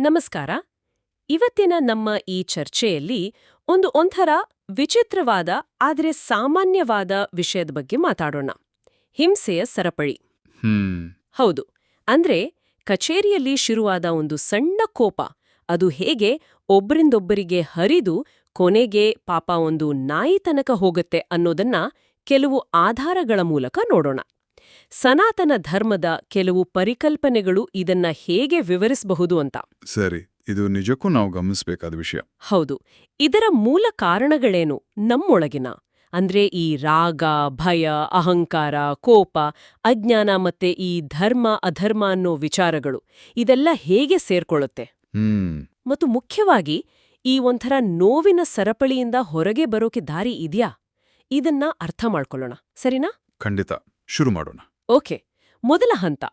ನಮಸ್ಕಾರ. ಇವತ್ತಿನ ನಮ್ಮ ಈ ಚರ್ಚೆಯಲ್ಲಿ ಒಂದು ಒಂಥರ ವಿಚಿತ್ರವಾದ ಆದರೆ ಸಾಮಾನ್ಯವಾದ ವಿಷಯದ ಬಗ್ಗೆ ಮಾತಾಡೋಣ. ಹಿಂಸೆಯ ಸರಪಳಿ. ಹ್ಮ್. ಹೌದು. ಅಂದ್ರೆ ಕಚೇರಿಯಲ್ಲಿ ಶುರುವಾದ ಒಂದು ಸಣ್ಣ ಕೋಪ ಅದು ಹೇಗೆ ಒಬ್ಬರಿಂದೊಬ್ಬರಿಗೆ ಹರಿದು ಕೊನೆಗೆ ಪಾಪ ಒಂದು ನಾಯಿತನಕ ಹೋಗುತ್ತೆ ಅನ್ನೋದನ್ನ ಕೆಲವು ಆಧಾರಗಳ ಮೂಲಕ ನೋಡೋಣ. ಸನಾತನ ಧರ್ಮದ ಕೆಲವು ಪರಿಕಲ್ಪನೆಗಳು ಇದನ್ನ ಹೇಗೆ ವಿವರಿಸಬಹುದು ಅಂತ. ಸರಿ ಇದು ನಿಜಕ್ಕೂ ನಾವು ಗಮನಿಸಬೇಕಾದ ವಿಷಯ. ಹೌದು ಇದರ ಮೂಲ ಕಾರಣಗಳೇನು ನಮ್ಮೊಳಗಿನ? ಅಂದ್ರೆ ಈ ರಾಗ ಭಯ ಅಹಂಕಾರ ಕೋಪ ಅಜ್ಞಾನ ಮತ್ತೆ ಈ ಧರ್ಮ ಅಧರ್ಮ ಅನ್ನೋ ವಿಚಾರಗಳು ಇದೆಲ್ಲ ಹೇಗೆ ಸೇರ್ಕೊಳ್ಳುತ್ತೆ? ಮತ್ತು ಮುಖ್ಯವಾಗಿ ಈ ಒಂಥರ ನೋವಿನ ಸರಪಳಿಯಿಂದ ಹೊರಗೆ ಬರೋಕೆ ದಾರಿ ಇದೆಯಾ? ಇದನ್ನ ಅರ್ಥ ಮಾಡ್ಕೊಳ್ಳೋಣ ಸರಿನಾ? ಖಂಡಿತ ಶುರು ಮಾಡೋಣ. ಓಕೆ ಮೊದಲ ಹಂತ.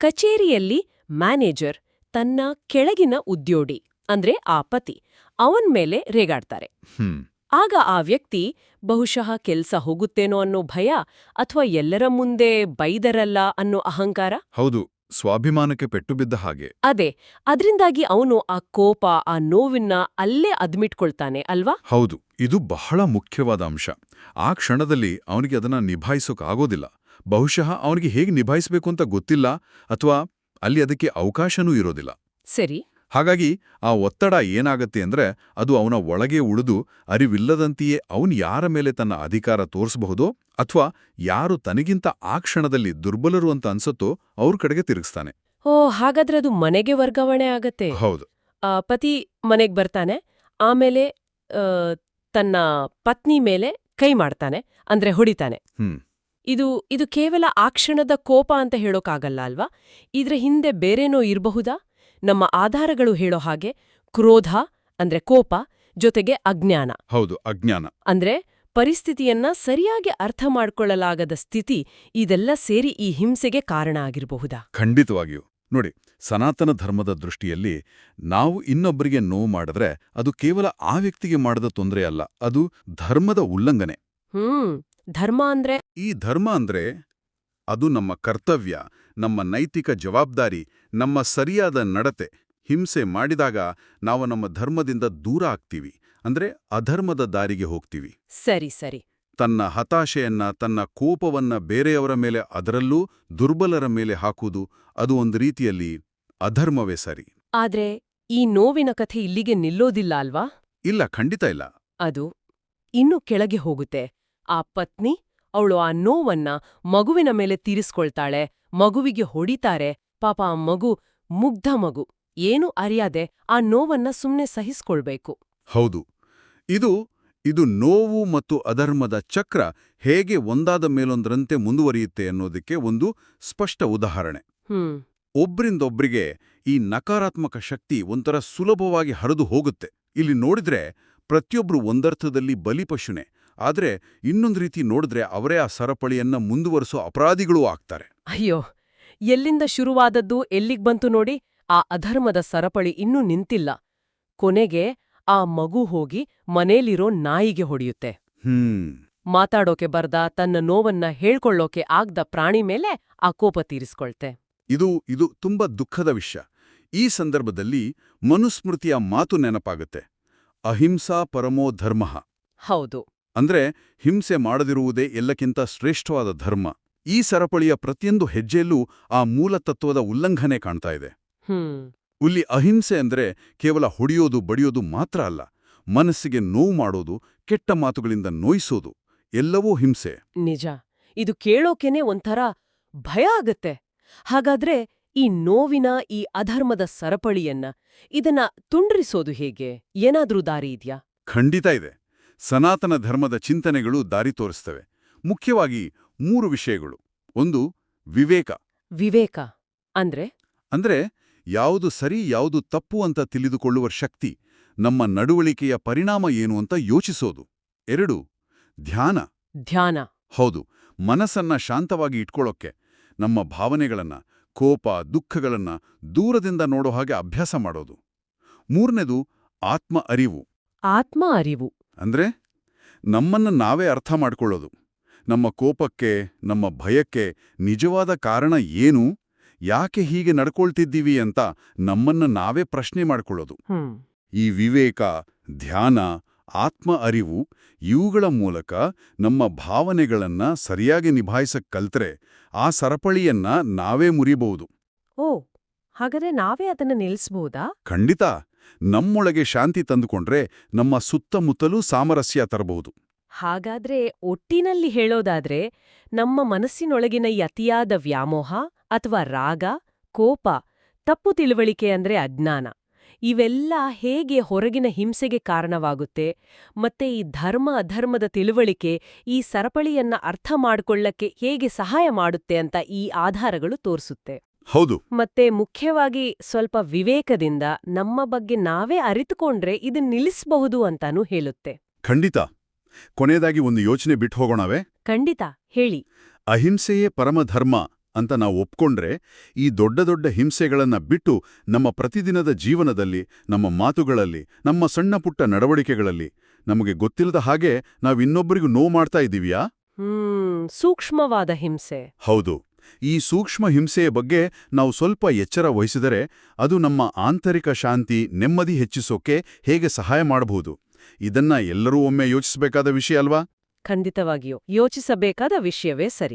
ಕಚೇರಿಯಲ್ಲಿ ಮ್ಯಾನೇಜರ್ ತನ್ನ ಕೆಳಗಿನ ಉದ್ಯೋಡಿ ಅಂದ್ರೆ ಆ ಪತಿ ಅವನ್ ಮೇಲೆ ರೇಗಾಡ್ತಾರೆ. ಹ್ಮ್. ಆಗ ಆ ವ್ಯಕ್ತಿ ಬಹುಶಃ ಕೆಲ್ಸ ಹೋಗುತ್ತೇನೋ ಅನ್ನೋ ಭಯ ಅಥವಾ ಎಲ್ಲರ ಮುಂದೆ ಬೈದರಲ್ಲ ಅನ್ನೋ ಅಹಂಕಾರ? ಹೌದು ಸ್ವಾಭಿಮಾನಕ್ಕೆ ಪೆಟ್ಟು ಬಿದ್ದ ಹಾಗೆ. ಅದೇ ಅದರಿಂದಾಗಿ ಅವನು ಆ ಕೋಪ ಆ ನೋವಿನ ಅಲ್ಲೇ ಅದ್ಮಿಟ್ಕೊಳ್ತಾನೆ ಅಲ್ವಾ? ಹೌದು ಇದು ಬಹಳ ಮುಖ್ಯವಾದ ಅಂಶ. ಆ ಕ್ಷಣದಲ್ಲಿ ಅವನಿಗೆ ಅದನ್ನ ನಿಭಾಯಿಸೋಕ್ಕಾಗೋದಿಲ್ಲ ಬಹುಶಃ ಅವನಿಗೆ ಹೇಗೆ ನಿಭಾಯಿಸಬೇಕು ಅಂತ ಗೊತ್ತಿಲ್ಲ ಅಥವಾ ಅಲ್ಲಿ ಅದಕ್ಕೆ ಅವಕಾಶನೂ ಇರೋದಿಲ್ಲ. ಸರಿ. ಹಾಗಾಗಿ ಆ ಒತ್ತಡ ಏನಾಗತ್ತೆ ಅಂದ್ರೆ ಅದು ಅವನ ಒಳಗೆ ಉಳಿದು ಅರಿವಿಲ್ಲದಂತೆಯೇ ಅವನು ಯಾರ ಮೇಲೆ ತನ್ನ ಅಧಿಕಾರ ತೋರಿಸಬಹುದೋ ಅಥವಾ ಯಾರು ತನಗಿಂತ ಆ ಕ್ಷಣದಲ್ಲಿ ದುರ್ಬಲರು ಅಂತ ಅನ್ಸತ್ತೋ ಅವ್ರ ಕಡೆಗೆ ತಿರುಗಿಸ್ತಾನೆ. ಓ ಹಾಗಾದ್ರೆ ಅದು ಮನೆಗೆ ವರ್ಗಾವಣೆ ಆಗತ್ತೆ. ಹೌದು. ಆ, ಪತಿ ಮನೆಗೆ ಬರ್ತಾನೆ ಆಮೇಲೆ ತನ್ನ ಪತ್ನಿ ಮೇಲೆ ಕೈ ಮಾಡ್ತಾನೆ ಅಂದ್ರೆ ಹೊಡಿತಾನೆ. ಹ್ಮ್. ಇದು ಇದು ಕೇವಲ ಆ ಕ್ಷಣದ ಕೋಪ ಅಂತ ಹೇಳೋಕ್ಕಾಗಲ್ಲ ಅಲ್ವಾ? ಇದ್ರ ಹಿಂದೆ ಬೇರೇನೋ ಇರಬಹುದಾ? ನಮ್ಮ ಆಧಾರಗಳು ಹೇಳೋ ಹಾಗೆ ಕ್ರೋಧ ಅಂದ್ರೆ ಕೋಪ ಜೊತೆಗೆ ಅಜ್ಞಾನ. ಹೌದು ಅಜ್ಞಾನ. ಅಂದ್ರೆ ಪರಿಸ್ಥಿತಿಯನ್ನ ಸರಿಯಾಗಿ ಅರ್ಥ ಮಾಡಿಕೊಳ್ಳಲಾಗದ ಸ್ಥಿತಿ ಇದೆಲ್ಲ ಸೇರಿ ಈ ಹಿಂಸೆಗೆ ಕಾರಣ ಆಗಿರಬಹುದಾ? ಖಂಡಿತವಾಗಿಯೂ. ನೋಡಿ ಸನಾತನ ಧರ್ಮದ ದೃಷ್ಟಿಯಲ್ಲಿ ನಾವು ಇನ್ನೊಬ್ಬರಿಗೆ ನೋವು ಮಾಡಿದ್ರೆ ಅದು ಕೇವಲ ಆ ವ್ಯಕ್ತಿಗೆ ಮಾಡದ ತೊಂದರೆ ಅಲ್ಲ ಅದು ಧರ್ಮದ ಉಲ್ಲಂಘನೆ. ಹ್ಮ್ ಧರ್ಮ ಅಂದ್ರೆ ಈ ಧರ್ಮ ಅಂದ್ರೆ ಅದು ನಮ್ಮ ಕರ್ತವ್ಯ ನಮ್ಮ ನೈತಿಕ ಜವಾಬ್ದಾರಿ ನಮ್ಮ ಸರಿಯಾದ ನಡತೆ. ಹಿಂಸೆ ಮಾಡಿದಾಗ ನಾವು ನಮ್ಮ ಧರ್ಮದಿಂದ ದೂರ ಆಗ್ತೀವಿ ಅಂದ್ರೆ ಅಧರ್ಮದ ದಾರಿಗೆ ಹೋಗ್ತೀವಿ. ಸರಿ ಸರಿ. ತನ್ನ ಹತಾಶೆಯನ್ನ ತನ್ನ ಕೋಪವನ್ನ ಬೇರೆಯವರ ಮೇಲೆ ಅದರಲ್ಲೂ ದುರ್ಬಲರ ಮೇಲೆ ಹಾಕುವುದು ಅದು ಒಂದು ರೀತಿಯಲ್ಲಿ ಅಧರ್ಮವೇ ಸರಿ. ಆದ್ರೆ ಈ ನೋವಿನ ಕಥೆ ಇಲ್ಲಿಗೆ ನಿಲ್ಲೋದಿಲ್ಲ ಅಲ್ವಾ? ಇಲ್ಲ ಖಂಡಿತ ಇಲ್ಲ. ಅದು ಇನ್ನು ಕೆಳಗೆ ಹೋಗುತ್ತೆ. ಆ ಪತ್ನಿ ಅವಳು ಆ ನೋವನ್ನ ಮಗುವಿನ ಮೇಲೆ ತೀರಿಸ್ಕೊಳ್ತಾಳೆ ಮಗುವಿಗೆ ಹೊಡಿತಾರೆ. ಪಾಪ ಆ ಮಗು ಮುಗ್ಧ ಮಗು. ಏನು ಅರಿಯಾದೆ ಆ ನೋವನ್ನ ಸುಮ್ಮನೆ ಸಹಿಸ್ಕೊಳ್ಬೇಕು. ಹೌದು. ಇದು ಇದು ನೋವು ಮತ್ತು ಅಧರ್ಮದ ಚಕ್ರ ಹೇಗೆ ಒಂದಾದ ಮೇಲೊಂದರಂತೆ ಮುಂದುವರಿಯುತ್ತೆ ಅನ್ನೋದಕ್ಕೆ ಒಂದು ಸ್ಪಷ್ಟ ಉದಾಹರಣೆ. ಒಬ್ಬರಿಂದೊಬ್ಬರಿಗೆ ಒಬ್ರಿಂದೊಬ್ರಿಗೆ ಈ ನಕಾರಾತ್ಮಕ ಶಕ್ತಿ ಒಂಥರ ಸುಲಭವಾಗಿ ಹರಿದು ಹೋಗುತ್ತೆ. ಇಲ್ಲಿ ನೋಡಿದ್ರೆ ಪ್ರತಿಯೊಬ್ಬರು ಒಂದರ್ಥದಲ್ಲಿ ಬಲಿಪಶುನೆ. ಆದ್ರೆ ಇನ್ನೊಂದು ರೀತಿ ನೋಡಿದ್ರೆ ಅವರೇ ಆ ಸರಪಳಿಯನ್ನ ಮುಂದುವರಿಸೋ ಅಪರಾಧಿಗಳೂ ಆಗ್ತಾರೆ. ಅಯ್ಯೋ! ಎಲ್ಲಿಂದ ಶುರುವಾದದ್ದು ಎಲ್ಲಿಗ್ ಬಂತು ನೋಡಿ ಆ ಅಧರ್ಮದ ಸರಪಳಿ ಇನ್ನೂ ನಿಂತಿಲ್ಲ. ಕೊನೆಗೆ ಆ ಮಗು ಹೋಗಿ ಮನೇಲಿರೋ ನಾಯಿಗೆ ಹೊಡೆಯುತ್ತೆ. ಹ್ಮ್. ಮಾತಾಡೋಕೆ ಬರ್ದ ತನ್ನ ನೋವನ್ನ ಹೇಳ್ಕೊಳ್ಳೋಕೆ ಆಗ್ದ ಪ್ರಾಣಿ ಮೇಲೆ ಆ ಕೋಪ ತೀರಿಸ್ಕೊಳ್ತೆ. ಇದು ಇದು ತುಂಬಾ ದುಃಖದ ವಿಷಯ. ಈ ಸಂದರ್ಭದಲ್ಲಿ ಮನುಸ್ಮೃತಿಯ ಮಾತು ನೆನಪಾಗುತ್ತೆ. ಅಹಿಂಸಾ ಪರಮೋ ಧರ್ಮ. ಹೌದು. ಅಂದ್ರೆ ಹಿಂಸೆ ಮಾಡದಿರುವುದೇ ಎಲ್ಲಕ್ಕಿಂತ ಶ್ರೇಷ್ಠವಾದ ಧರ್ಮ. ಈ ಸರಪಳಿಯ ಪ್ರತಿಯೊಂದು ಹೆಜ್ಜೆಯಲ್ಲೂ ಆ ಮೂಲ ತತ್ವದ ಉಲ್ಲಂಘನೆ ಕಾಣ್ತಾ ಇದೆ. ಹ್ಮ್. ಇಲ್ಲಿ ಅಹಿಂಸೆ ಅಂದ್ರೆ ಕೇವಲ ಹೊಡೆಯೋದು ಬಡಿಯೋದು ಮಾತ್ರ ಅಲ್ಲ ಮನಸ್ಸಿಗೆ ನೋವು ಮಾಡೋದು ಕೆಟ್ಟ ಮಾತುಗಳಿಂದ ನೋಯಿಸೋದು ಎಲ್ಲವೂ ಹಿಂಸೆ. ನಿಜ. ಇದು ಕೇಳೋಕೆನೆ ಒಂಥರ ಭಯ ಆಗತ್ತೆ. ಹಾಗಾದ್ರೆ ಈ ನೋವಿನ ಈ ಅಧರ್ಮದ ಸರಪಳಿಯನ್ನ ಇದನ್ನ ತುಂಡ್ರಿಸೋದು ಹೇಗೆ? ಏನಾದ್ರೂ ದಾರಿ ಇದ್ಯಾ? ಖಂಡಿತ ಇದೆ. ಸನಾತನ ಧರ್ಮದ ಚಿಂತನೆಗಳು ದಾರಿ ತೋರಿಸ್ತವೆ. ಮುಖ್ಯವಾಗಿ ಮೂರು ವಿಷಯಗಳು. ಒಂದು ವಿವೇಕ. ವಿವೇಕ. ಅಂದ್ರೆ? ಅಂದ್ರೆ ಯಾವುದು ಸರಿ ಯಾವುದು ತಪ್ಪು ಅಂತ ತಿಳಿದುಕೊಳ್ಳುವ ಶಕ್ತಿ ನಮ್ಮ ನಡವಳಿಕೆಯ ಪರಿಣಾಮ ಏನು ಅಂತ ಯೋಚಿಸೋದು. ಎರಡು ಧ್ಯಾನ. ಧ್ಯಾನ. ಹೌದು ಮನಸ್ಸನ್ನ ಶಾಂತವಾಗಿ ಇಟ್ಕೊಳ್ಳೋಕ್ಕೆ ನಮ್ಮ ಭಾವನೆಗಳನ್ನ ಕೋಪ ದುಃಖಗಳನ್ನ ದೂರದಿಂದ ನೋಡೋ ಹಾಗೆ ಅಭ್ಯಾಸ ಮಾಡೋದು. ಮೂರನೇದು ಆತ್ಮ ಅರಿವು. ಆತ್ಮ ಅರಿವು. ಅಂದ್ರೆ ನಮ್ಮನ್ನ ನಾವೇ ಅರ್ಥ ಮಾಡಿಕೊಳ್ಳೋದು. ನಮ್ಮ ಕೋಪಕ್ಕೆ ನಮ್ಮ ಭಯಕ್ಕೆ ನಿಜವಾದ ಕಾರಣ ಏನು? ಯಾಕೆ ಹೀಗೆ ನಡ್ಕೊಳ್ತಿದ್ದೀವಿ ಅಂತ ನಮ್ಮನ್ನ ನಾವೇ ಪ್ರಶ್ನೆ ಮಾಡಿಕೊಳ್ಳೋದು. ಈ ವಿವೇಕ ಧ್ಯಾನ ಆತ್ಮ ಅರಿವು ಇವುಗಳ ಮೂಲಕ ನಮ್ಮ ಭಾವನೆಗಳನ್ನ ಸರಿಯಾಗಿ ನಿಭಾಯಿಸಕ್ ಕಲ್ತ್ರೆ ಆ ಸರಪಳಿಯನ್ನ ನಾವೇ ಮುರಿಬಹುದು. ಓ ಹಾಗಾದ್ರೆ ನಾವೇ ಅದನ್ನು ನಿಲ್ಲಿಸಬಹುದಾ ಖಂಡಿತ. ನಮ್ಮೊಳಗೆ ಶಾಂತಿ ತಂದುಕೊಂಡ್ರೆ ನಮ್ಮ ಸುತ್ತಮುತ್ತಲೂ ಸಾಮರಸ್ಯ ತರಬಹುದು. ಹಾಗಾದ್ರೆ ಒಟ್ಟಿನಲ್ಲಿ ಹೇಳೋದಾದ್ರೆ ನಮ್ಮ ಮನಸ್ಸಿನೊಳಗಿನ ಈ ಅತಿಯಾದ ವ್ಯಾಮೋಹ ಅಥವಾ ರಾಗ, ಕೋಪ, ತಪ್ಪು ತಿಳುವಳಿಕೆ ಅಂದ್ರೆ ಅಜ್ಞಾನ. ಇವೆಲ್ಲ ಹೇಗೆ ಹೊರಗಿನ ಹಿಂಸೆಗೆ ಕಾರಣವಾಗುತ್ತೆ ಮತ್ತೆ ಈ ಧರ್ಮ ಅಧರ್ಮದ ತಿಳುವಳಿಕೆ ಈ ಸರಪಳಿಯನ್ನ ಅರ್ಥ ಮಾಡ್ಕೊಳ್ಳಕ್ಕೆ ಹೇಗೆ ಸಹಾಯ ಮಾಡುತ್ತೆ ಅಂತ ಈ ಆಧಾರಗಳು ತೋರಿಸುತ್ತೆ. ಹೌದು. ಮತ್ತೆ ಮುಖ್ಯವಾಗಿ ಸ್ವಲ್ಪ ವಿವೇಕದಿಂದ ನಮ್ಮ ಬಗ್ಗೆ ನಾವೇ ಅರಿತುಕೊಂಡ್ರೆ ಇದು ನಿಲ್ಲಿಸಬಹುದು ಅಂತಾನೂ ಹೇಳುತ್ತೆ. ಖಂಡಿತ. ಕೊನೆಯದಾಗಿ ಒಂದು ಯೋಚನೆ ಬಿಟ್ಟು ಹೋಗೋಣವೇ? ಖಂಡಿತ ಹೇಳಿ. ಅಹಿಂಸೆಯೇ ಪರಮಧರ್ಮ ಅಂತ ನಾವು ಒಪ್ಕೊಂಡ್ರೆ ಈ ದೊಡ್ಡ ದೊಡ್ಡ ಹಿಂಸೆಗಳನ್ನ ಬಿಟ್ಟು ನಮ್ಮ ಪ್ರತಿದಿನದ ಜೀವನದಲ್ಲಿ ನಮ್ಮ ಮಾತುಗಳಲ್ಲಿ ನಮ್ಮ ಸಣ್ಣ ಪುಟ್ಟ ನಡವಳಿಕೆಗಳಲ್ಲಿ ನಮಗೆ ಗೊತ್ತಿಲ್ಲದ ಹಾಗೆ ನಾವು ಇನ್ನೊಬ್ಬರಿಗೂ ನೋವು ಮಾಡ್ತಾ ಇದ್ದೀವಿಯಾ? ಹ್ಮ್ ಸೂಕ್ಷ್ಮವಾದ ಹಿಂಸೆ. ಹೌದು. ಈ ಸೂಕ್ಷ್ಮ ಹಿಂಸೆಯ ಬಗ್ಗೆ ನಾವು ಸ್ವಲ್ಪ ಎಚ್ಚರ ವಹಿಸಿದರೆ ಅದು ನಮ್ಮ ಆಂತರಿಕ ಶಾಂತಿ ನೆಮ್ಮದಿ ಹೆಚ್ಚಿಸೋಕೆ ಹೇಗೆ ಸಹಾಯ ಮಾಡಬಹುದು. ಇದನ್ನ ಎಲ್ಲರೂ ಒಮ್ಮೆ ಯೋಚಿಸಬೇಕಾದ ವಿಷಯ ಅಲ್ವಾ? ಖಂಡಿತವಾಗಿಯೂ. ಯೋಚಿಸಬೇಕಾದ ವಿಷಯವೇ ಸರಿ.